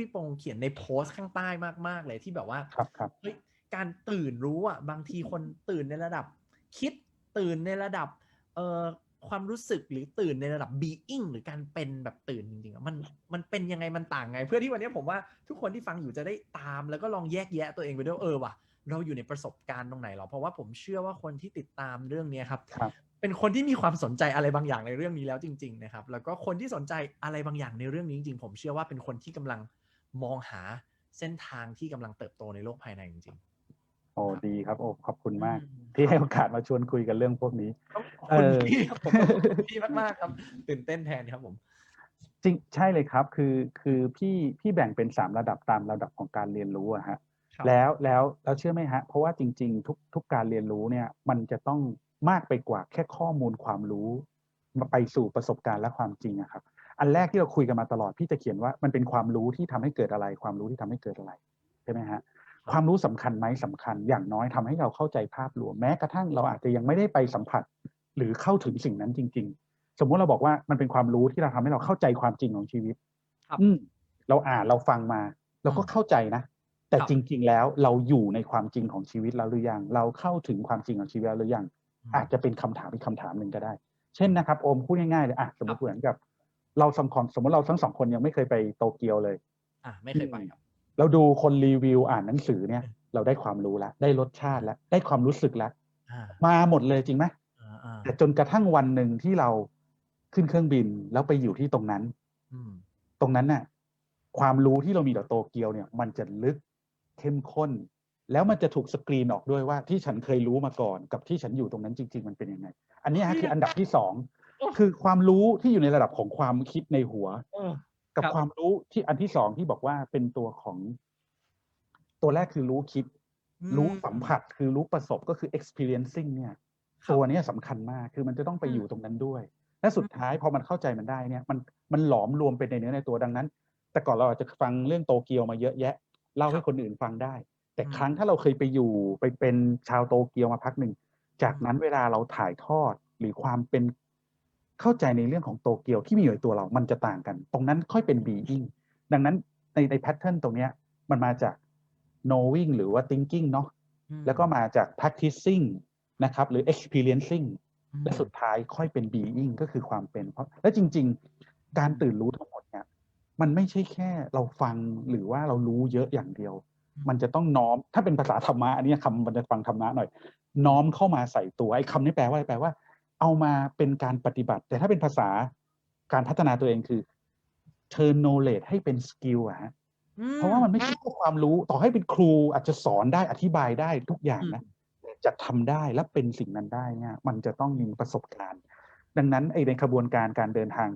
พี่ปงเขียนในโพสต์ข้างใต้มาก ๆ เลยที่แบบว่าครับครับเฮ้ยการตื่นรู้อะบางทีคนตื่นในระดับ คิดตื่นในระดับเอ่อความรู้สึกหรือตื่นในระดับ being หรือการเป็นแบบตื่นจริงๆอะมันมันเป็นยังไงมันต่างไง เพื่อที่วันนี้ผมว่าทุกคนที่ฟังอยู่จะได้ตาม แล้วก็ลองแยกแยะตัวเองไปด้วยเออว่ะเราอยู่ในประสบการณ์ตรงไหนหรอเพราะว่าผมเชื่อว่าคนที่ติดตามเรื่องเนี้ยครับครับเป็นคนที่มีความสนใจอะไรบางอย่างในเรื่องนี้แล้วจริง ๆ นะครับ แล้วก็คนที่สนใจอะไรบางอย่างในเรื่องนี้จริงๆผมเชื่อว่าเป็นคนที่กำลัง มองหาเส้นทางที่กำลังเติบโตในโลกภายในจริงโอ้ดีครับ โอ้ขอบคุณๆมากอืมที่ให้โอกาสมาชวนคุยกันเรื่องพวกนี้ต้องขอบเอคุณอพี่ครับผมขอบคุณพี่มากๆครับ ตื่นเต้นแทนครับผม จริงใช่เลยครับ คือคือพี่พี่แบ่งเป็นสามระดับตามระดับของการเรียนรู้อะฮะครับแล้วแล้วแล้วเชื่อไหมฮะ เพราะว่าจริง ๆ ทุกทุกการเรียนรู้เนี่ย มันจะต้องมากไปกว่าแค่ข้อมูลความรู้มาไปสู่ประสบการณ์และความจริงอะครับ อันแรกที่เราคุยกันมาตลอดพี่จะเขียนว่ามันเป็นความรู้ที่ทำให้เกิดอะไร ความรู้ที่ทำให้เกิดอะไรใช่ไหมฮะความรู้สำคัญไหมสำคัญ อย่างน้อยทำให้เราเข้าใจภาพรวมแม้กระทั่งเราอาจจะยังไม่ได้ไปสัมผัส หรือเข้าถึงสิ่งนั้นจริง ๆ สมมุติเราบอกว่ามันเป็นความรู้ที่เราทำให้เราเข้าใจความจริงของชีวิตครับอืมเราอ่านเราฟังมา เราก็อืมเข้าใจนะ แต่ครับจริง ๆ แล้วเราอยู่ในความจริงของชีวิตแล้วหรือยังเราเข้าถึงความจริงของชีวิตแล้วหรือยังอาจจะเป็นคำถามอีกคำถามหนึ่งก็ได้ เช่นนะครับโอมพูดง่ายๆเลยอะสมมติเหมือนกับ เราสองคนสมมติเราทั้งสองคนยังไม่เคยไปโตเกียวเลย อะไม่เคยไปครับ เราดูคนรีวิวอ่านหนังสือเนี่ย เราได้ความรู้แล้วได้รสชาติแล้วได้ความรู้สึกแล้วอ่ามาหมดเลยจริงไหมอ่าอ่าแต่จนกระทั่งวันหนึ่งที่เราขึ้นเครื่องบินแล้วไปอยู่ที่ตรงนั้นอืมตรงนั้นน่ะ ความรู้ที่เรามีต่อโตเกียวเนี่ย มันจะลึกเข้มข้น แล้วมันจะถูกสกรีนออกด้วยว่าที่ฉันเคยรู้มาก่อน กับที่ฉันอยู่ตรงนั้นจริง ๆ มันเป็นยังไง อันเนี้ยฮะคืออันดับที่สอง คือความรู้ที่อยู่ในระดับของความคิดในหัวเออกับครับความรู้ที่อันที่สองที่บอกว่าเป็นตัวของตัวแรกคือรู้คิดอืรู้สัมผัสคือรู้ประสบก็คือ experiencing เนี่ยครับตัวเนี้ยสำคัญมากคือมันจะต้องไปอืมอยู่ตรงนั้นด้วย และสุดท้ายพอมันเข้าใจมันได้เนี่ย มันมันหลอมรวมเป็นในเนื้อในตัวดังนั้น แต่ก่อนเราอาจจะฟังเรื่องโตเกียวมาเยอะแยะเล่าให้คนอื่นฟังได้ แต่อืมครั้งถ้าเราเคยไปอยู่ไปเป็นชาวโตเกียวมาพักหนึ่งจากนั้นเวลาเราถ่ายทอดหรือความเป็น เข้าใจในเรื่องของโตเกียวที่มีอยู่ในตัวเรา มันจะต่างกัน ตรงนั้นค่อยเป็น being ดังนั้นในในแพทเทิร์นตรงเนี้ยมันมาจาก knowing หรือว่า thinking เนาะอืมแล้วก็มาจาก practicing นะครับหรือ experiencing อืมและสุดท้ายค่อยเป็น being ก็คือความเป็นเพราะและจริง ๆ การตื่นรู้ทั้งหมดเนี่ยมันไม่ใช่แค่เราฟังหรือว่าเรารู้เยอะอย่างเดียว มันจะต้องน้อมถ้าเป็นภาษาธรรมะอันนี้คำมันจะฟังธรรมะหน่อย น้อมเข้ามาใส่ตัวไอ้คำนี้แปลว่าอะไรแปลว่า เอามาเป็นการปฏิบัติ แต่ถ้าเป็นภาษาการพัฒนาตัวเองคือ turn knowledge ให้เป็น skill อะฮะอืมเพราะว่ามันไม่ใช่แค่ความรู้ต่อให้เป็นครูอาจจะสอนได้อธิบายได้ทุกอย่างนะแต่จะทำได้และเป็นสิ่งนั้นได้เนี่ยมันจะต้องมีประสบการณ์ ดังนั้นไอ้ในขบวนการการเดินทาง